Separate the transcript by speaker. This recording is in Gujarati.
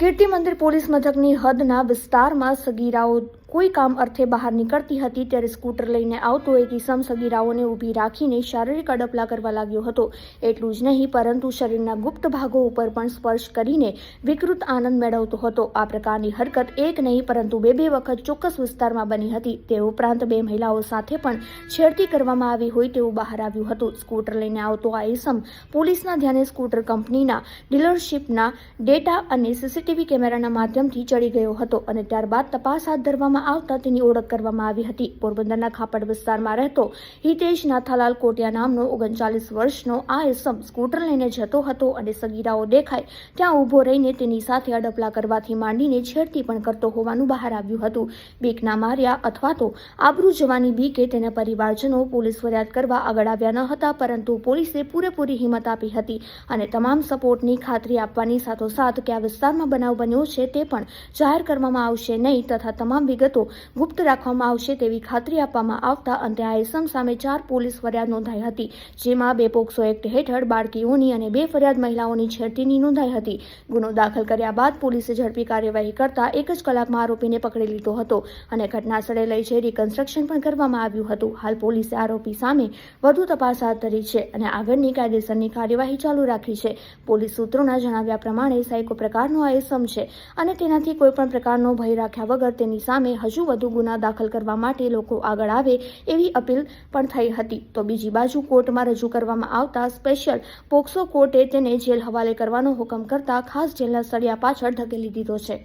Speaker 1: કીર્તિ મંદિર પોલીસ મથકની હદના વિસ્તારમાં સગીરાઓ કોઈ કામ અર્થે બહાર નીકળતી હતી ત્યારે સ્કૂટર લઈને આવતો એક ઈસમ સગીરાઓને ઊભી રાખીને શારીરિક અડપલા કરવા લાગ્યો હતો. એટલું જ નહીં, પરંતુ શરીરના ગુપ્ત ભાગો ઉપર પણ સ્પર્શ કરીને વિકૃત આનંદ મેળવતો હતો. આ પ્રકારની હરકત એક નહીં, પરંતુ બે બે વખત ચોક્કસ વિસ્તારમાં બની હતી. તે ઉપરાંત બે મહિલાઓ સાથે પણ છેડતી કરવામાં આવી હોય તેવું બહાર આવ્યું હતું. સ્કૂટર લઈને આવતો આ ઈસમ પોલીસના ધ્યાને સ્કૂટર કંપનીના ડીલરશીપના ડેટા અને સીસીટીવી કેમેરાના માધ્યમથી ચડી ગયો હતો અને ત્યારબાદ તપાસ હાથ ધરવામાં આવતા તેની ઓળખ કરવામાં આવી હતી. પોરબંદરના ખાપડ વિસ્તારમાં રહેતો હિતેશ નાથાલાલ કોટિયા નામનો ઓગણચાલીસ વર્ષનો આ એસમ સ્કૂટર લઈને જતો હતો અને સગીરાઓ દેખાય ત્યાં ઊભો રહીને તેની સાથે અડપલા કરવાથી માંડીને છેડતી પણ કરતો હોવાનું બહાર આવ્યું હતું. બીકના માર્યા અથવા તો આબરૂ જવાની બીકે તેના પરિવારજનો પોલીસ ફરિયાદ કરવા આગળ આવ્યા ન હતા, પરંતુ પોલીસે પૂરેપૂરી હિંમત આપી હતી અને તમામ સપોર્ટની ખાતરી આપવાની સાથોસાથ કે આ વિસ્તારમાં બનાવ બન્યો છે તે પણ જાહેર કરવામાં આવશે નહીં તથા તમામ વિગતો ગુપ્ત રાખવામાં આવશે તેવી ખાતરી આપવામાં આવતા અંતે આ એસમ સામે ચાર પોલીસ ફરિયાદ નોંધાઈ હતી, જેમાં બે પોક્સો એક્ટ હેઠળ બાળકીઓની અને બે ફરિયાદ મહિલાઓની છેડતીની નોંધાઈ હતી. ગુનો દાખલ કર્યા બાદ પોલીસે ઝડપી કાર્યવાહી કરતા એક જ કલાકમાં આરોપીને પકડી લીધો હતો અને ઘટનાસ્થળે લઈ જઈ રિકન્સ્ટ્રક્શન પણ કરવામાં આવ્યું હતું. હાલ પોલીસે આરોપી સામે વધુ તપાસ હાથ ધરી છે અને આગળની કાયદેસરની કાર્યવાહી ચાલુ રાખી છે. પોલીસ સૂત્રોના જણાવ્યા પ્રમાણે સાયકો પ્રકારનો આ એસમ છે અને તેનાથી કોઈપણ પ્રકારનો ભય રાખ્યા વગર તેની સામે હજુ વધુ ગુના દાખલ કરવા માટે લોકો આગળ આવે એવી અપીલ પણ થઈ હતી. તો બીજી બાજુ કોર્ટમાં રજૂ કરવામાં આવતા સ્પેશિયલ પોક્સો કોર્ટે તેને જેલ હવાલે કરવાનો હુકમ કરતા ખાસ જેલના સળિયા પાછળ ધકેલી દીધો છે.